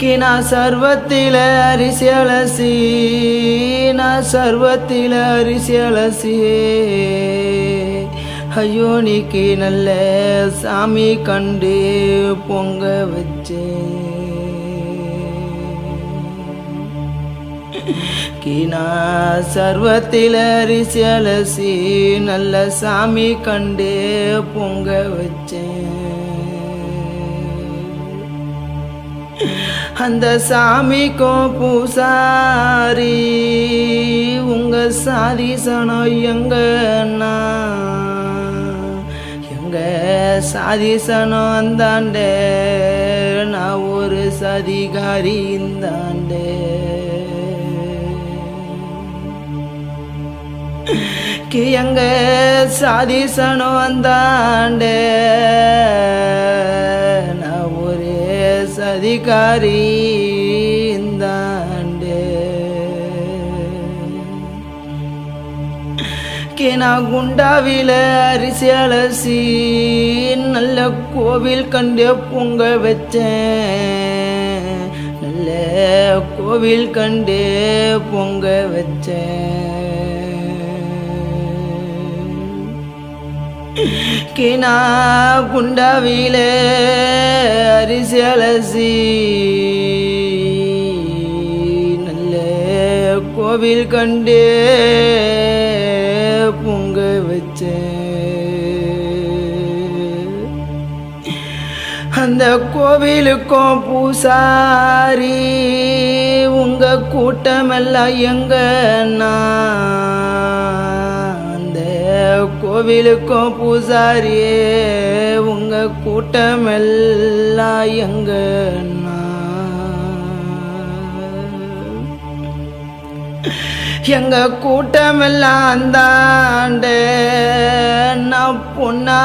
Kina சர்வத்தில அரிசி அலசி நான் சர்வத்தில அரிசி அலசி. ஐயோ நீக்கு நல்ல சாமி கண்டு பொங்க வச்சேன் கினா சர்வத்தில் அரிசி அலசி நல்ல சாமி கண்டு பொங்க வச்சேன் அந்த சாமிக்கும் பூசாரி உங்க சாதி சனம் எங்கன்னா எங்க சாதி சனம் அந்தாண்டே நான் ஒரு சதிகாரி இந்தாண்டே கியங்க சாதி சனம் வந்தாண்டே சதிகாரி இந்தாண்டே கினா குண்டாவில அரிசி அலசி நல்ல கோவில் கண்டு பொங்க வச்சேன். நல்ல கோவில் கண்டு பொங்க வச்சேன். கினா குண்டாவில அரிசி அலசி நல்ல கோவில் கண்டு பொங்க வச்சேன் அந்த கோவிலுக்கும் பூசாரி உங்க கூட்டமெல்லாம் எங்கன்னா கோவிலுக்கும் பூசாரியே உங்க கூட்டமெல்லாம் எங்க எங்க கூட்டமெல்லாம் அந்தாண்டே நான் பொண்ணா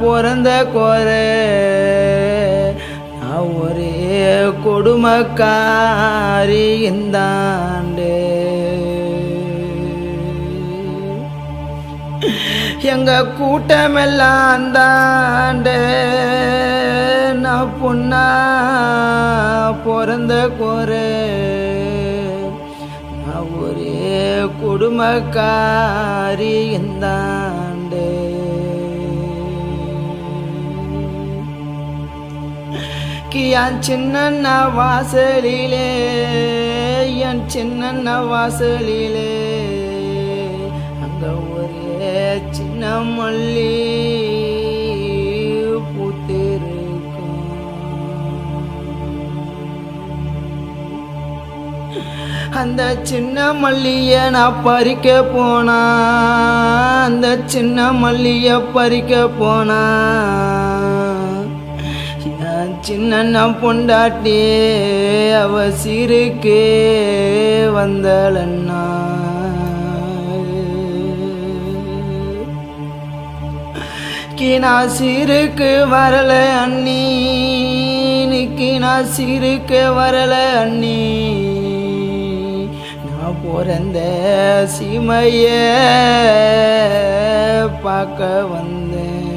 பிறந்த கோரே. நான் ஒரே கொடுமக்காரி இருந்தான் எங்க கூட்டமெல்லாம் அந்தாண்டே நான் பொண்ணா பிறந்த கோரே. நான் ஒரே கொடுமக்காரி இந்தாண்டே. என் சின்ன வாசலிலே என் சின்ன வாசலிலே. மல்லி அந்த சின்ன மல்லிய நான் பறிக்க போனா அந்த சின்ன மல்லிய பறிக்க போனா. என் சின்ன பொண்டாட்டி அவ சீருக்கு வந்தலன்னா கீனா சிறுக்கு வரல அண்ணி கீனா சிறுக்கு வரல அண்ணி. நான் பிறந்த சிமைய பார்க்க வந்தேன்.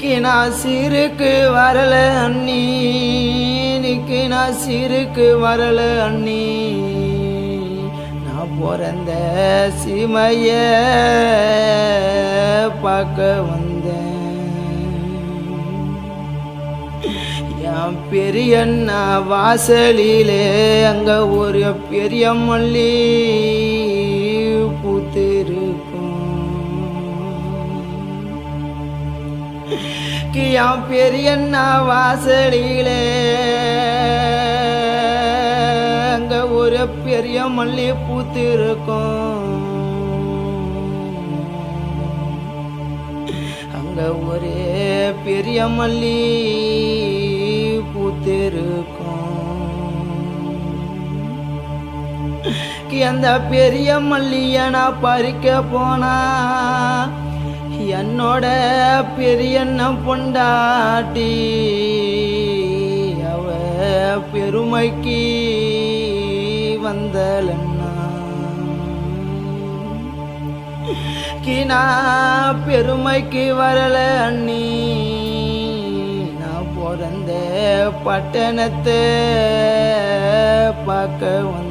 கினா சிறுக்கு வரல அண்ணி கீனா சிறுக்கு வரல அண்ணி. பிறந்த சிமைய பார்க்க வந்தேன். என் பெரியண்ணா வாசலிலே அங்க ஒரு பெரிய மல்லி பூத்திருக்கும். என் பெரியண்ணா வாசலிலே பெரிய மல்லி பூத்திருக்கும். அங்க ஒரே பெரிய மல்லி பூத்திருக்கும். அந்த பெரிய மல்லிய நான் பறிக்க போனா என்னோட பெரியண்ண பொண்டாட்டி அவ பெருமைக்கு வந்தலன்னா கினா பெருமைக்கு வரல அண்ணி. நான் பிறந்த பட்டணத்தை பார்க்க வந்தேன்.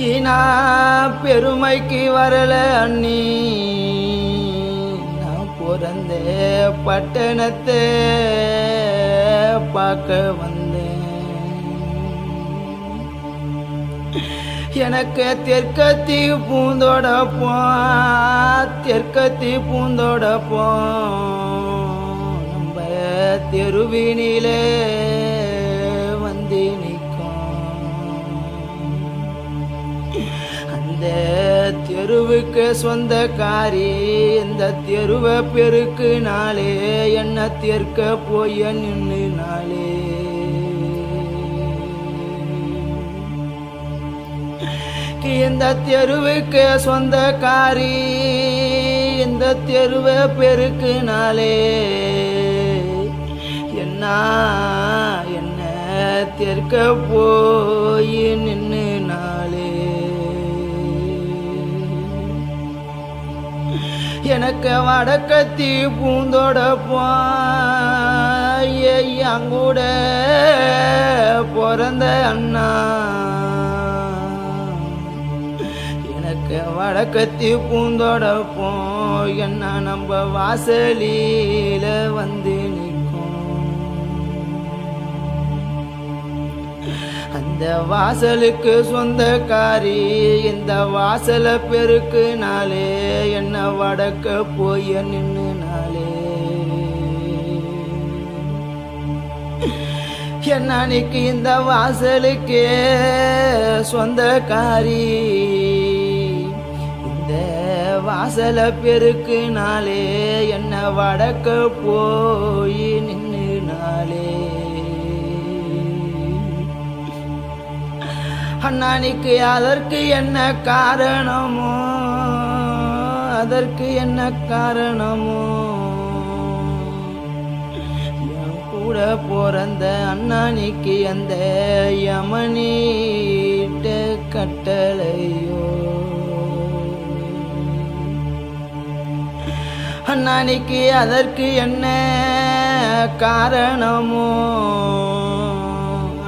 கினா பெருமைக்கு வரல அண்ணி. நான் பிறந்த பட்டணத்தை பார்க்க வந்தேன். எனக்கு தெற்கத்தி பூந்தோட போ தெற்கத்தி பூந்தோட போ. நம்ம தெருவினிலே வந்து நிற்கும். அந்த தெருவுக்கு சொந்தக்காரி இந்த தெருவை பெருக்கு நாளே என்ன தெற்க போய் நின்று நாளே. இந்த தெருவுக்கு சொந்தக்காரி இந்த தெருவை பெருக்கு நாளே. என்ன என்ன தெற்க போய் நின்று எனக்கு வடக்கத்தி பூந்தோட போங்கூட பிறந்த அண்ணா. எனக்கு வடக்கத்தி பூந்தோட என்ன நம்ம வாசலில வந்து இந்த வாசலுக்கு சொந்தக்காரி இந்த வாசல பெருக்கு நாளே என்ன வடக்க போய் நின்று நாளே. என்ன அன்னைக்கு இந்த வாசலுக்கே சொந்தக்காரி? இந்த வாசல பெருக்கு நாளே என்ன வடக்க போய் நின்று அண்ணானிக்கு அதற்கு என்ன காரணமோ அதற்கு என்ன காரணமோ? கூட பிறந்த அண்ணானிக்கு அந்த யமனிட்ட கட்டளையோ? அண்ணானிக்கு அதற்கு என்ன காரணமோ?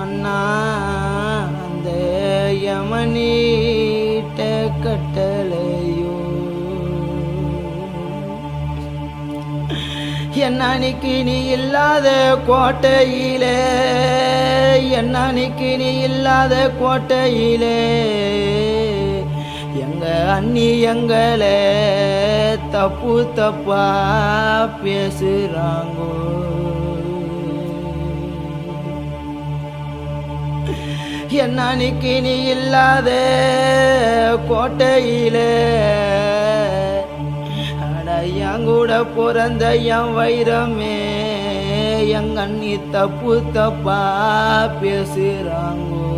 அண்ணா யமனீட்ட கட்டளையோ. என்னன்னைக்கு நீ இல்லாத கோட்டையிலே என்னன்னைக்கு நீ இல்லாத கோட்டையிலே. எங்க அண்ணி எங்களே தப்பு தப்பா பேசுறாங்கோ. என்னன்னைக்கு நீ இல்லாத கோட்டையிலே. அட கூட பிறந்த என் வைரமே எங்க அண்ணி தப்பு தப்பா பேசுறாங்கோ.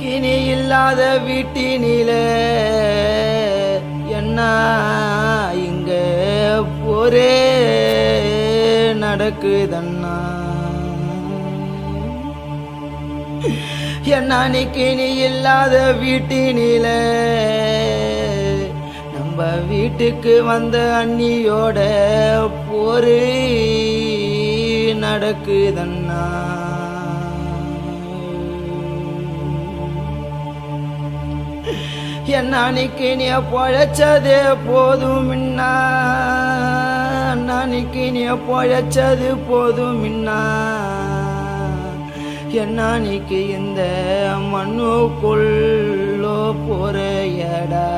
கிணி இல்லாத வீட்டினிலே என்ன இங்க ஒரே நடக்குதண்ணா. என்ன அன்னைக்கு நீ இல்லாத வீட்டினில. நம்ம வீட்டுக்கு வந்த அண்ணியோட போரு நடக்குதண்ணா. என்னைக்கு அன்னைக்கு நீ பொழைச்சது போதும் மின்னா அன்னைக்கு நீ பொழைச்சது போதும் இன்னா என்ன இந்த மண்ணுக்குள்ளோ போறையடா.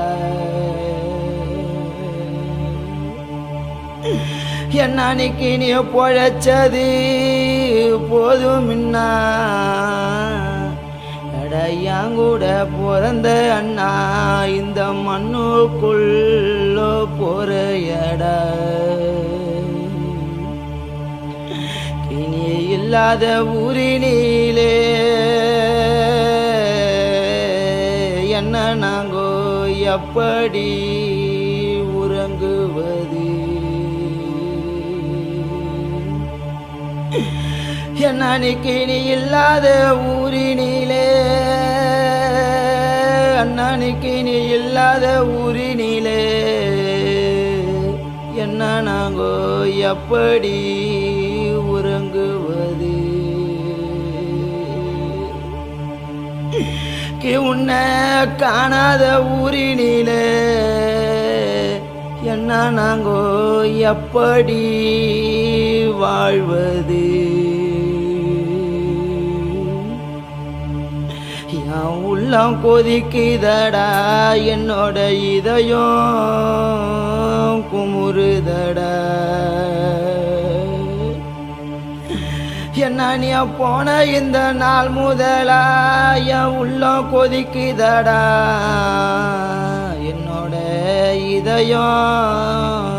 என்ன நீ பொழைச்சது போதும் மின்னா கூட பிறந்த அண்ணா இந்த மண்ணுக்குள்ள போறையட. இல்லாத ஊரினிலே என்ன நாங்கோ எப்படி உறங்குவது? என்ன நிக்கினி இல்லாத ஊரினிலே? அண்ணனுக்கினி இல்லாத ஊரினிலே? என்ன நாங்கோ எப்படி உறங்குவது? கி உன்னை காணாத ஊரினிலே. என்ன நாங்கோ எப்படி வாழ்வது? என் உள்ளம் கொதிக்குதடா என்னோட இதயம் குமுறுதடா. என்ன நீ போன இந்த நாள் முதலாய உள்ளம் கொதிக்குதடா. என்னோட இதயம்.